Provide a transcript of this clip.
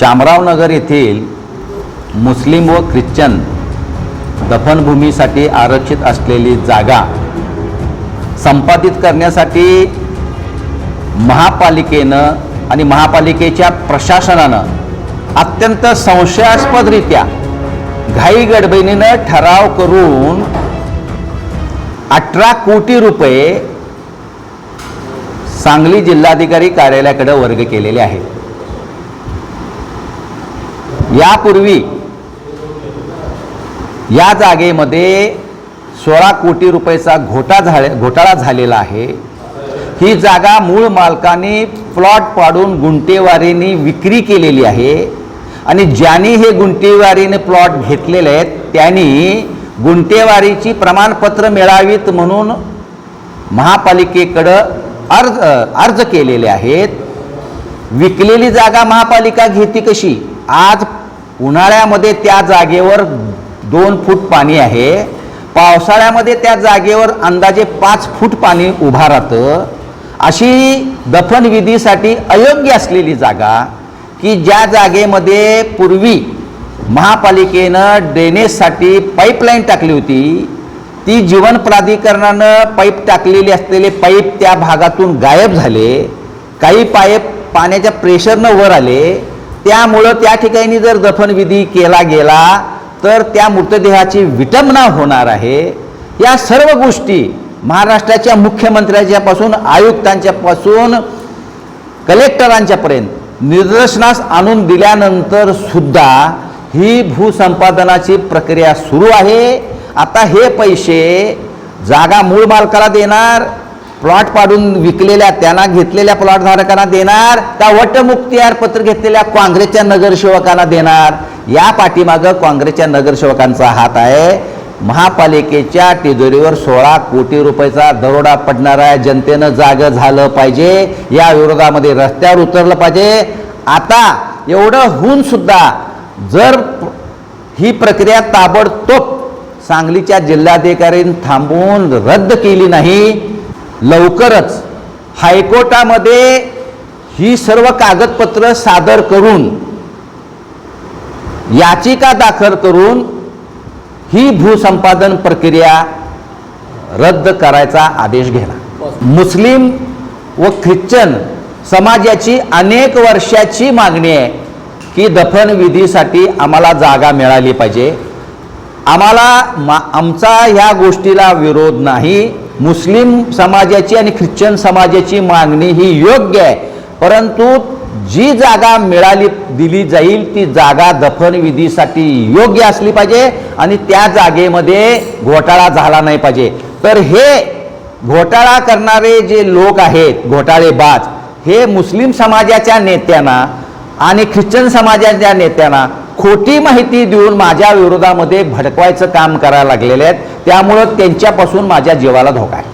शामरावनगर येथील मुस्लिम व ख्रिश्चन दफनभूमीसाठी आरक्षित असलेली जागा संपादित करण्यासाठी महापालिकेनं आणि महापालिकेच्या प्रशासनानं अत्यंत संशयास्पदरित्या घाई गडबडीनं ठराव करून अठरा कोटी रुपये सांगली जिल्हाधिकारी कार्यालयाकडे वर्ग केलेले आहेत. यापूर्वी या जागेमध्ये सोळा कोटी रुपयाचा घोटा झाले घोटाळा झालेला आहे. ही जागा मूळ मालकाने प्लॉट पाडून गुंटेवारीने विक्री केलेली आहे. आणि ज्यांनी हे गुंटेवारीने प्लॉट घेतलेले आहेत त्यांनी गुंटेवारीची प्रमाणपत्र मिळावीत म्हणून महापालिकेकडं अर्ज अर्ज केलेले आहेत. विकलेली जागा महापालिका घेते कशी? आज उन्हाळ्यामध्ये त्या जागेवर दोन फूट पाणी आहे. पावसाळ्यामध्ये त्या जागेवर अंदाजे पाच फूट पाणी उभा राहतं. अशी दफनविधीसाठी अयोग्य असलेली जागा की ज्या जागेमध्ये पूर्वी महापालिकेनं ड्रेनेजसाठी पाईपलाईन टाकली होती ती जीवन प्राधिकरणानं पाईप टाकलेली असलेले पाईप त्या भागातून गायब झाले. काही पाईप पाण्याच्या प्रेशरनं वर आले. त्यामुळं त्या ठिकाणी जर दफनविधी केला गेला तर त्या मृतदेहाची विटंबना होणार आहे. या सर्व गोष्टी महाराष्ट्राच्या मुख्यमंत्र्याच्यापासून आयुक्तांच्यापासून कलेक्टरांच्यापर्यंत निदर्शनास आणून दिल्यानंतर सुद्धा ही भूसंपादनाची प्रक्रिया सुरू आहे. आता हे पैसे जागा मूळ मालकाला देणार प्लॉट पाडून विकलेल्या त्यांना घेतलेल्या प्लॉट धारकांना देणार का वटमुक्तियार पत्र घेतलेल्या काँग्रेसच्या नगरसेवकांना देणार. या पाठीमागं काँग्रेसच्या नगरसेवकांचा हात आहे. महापालिकेच्या तिजोरीवर सोळा कोटी रुपयाचा दरोडा पडणार आहे. जनतेनं जागं झालं पाहिजे. या विरोधामध्ये रस्त्यावर उतरलं पाहिजे. आता एवढं होऊन सुद्धा जर ही प्रक्रिया ताबडतोब सांगलीच्या जिल्हाधिकाऱ्यांनी थांबवून रद्द केली नाही लवकरच हायकोर्टामध्ये ही सर्व कागदपत्र सादर करून याचिका दाखल करून ही भूसंपादन प्रक्रिया रद्द करायचा आदेश घेतला मुस्लिम व ख्रिश्चन समाजाची अनेक वर्षाची मागणी आहे की दफनविधीसाठी आम्हाला जागा मिळाली पाहिजे. आम्हाला मा आमचा ह्या गोष्टीला विरोध नाही. मुस्लिम समाजाची आणि ख्रिश्चन समाजाची मागणी ही योग्य आहे. परंतु जी जागा मिळाली दिली जाईल ती जागा दफनविधीसाठी योग्य असली पाहिजे आणि त्या जागेमध्ये घोटाळा झाला नाही पाहिजे. तर हे घोटाळा करणारे जे लोक आहेत घोटाळेबाज हे मुस्लिम समाजाच्या नेत्यांना आणि ख्रिश्चन समाजाच्या नेत्यांना खोटी माहिती देऊन माझ्या विरोधामध्ये भडकवायचं काम करायला लागलेले आहेत. त्यामुळं त्यांच्यापासून माझ्या जीवाला धोका आहे.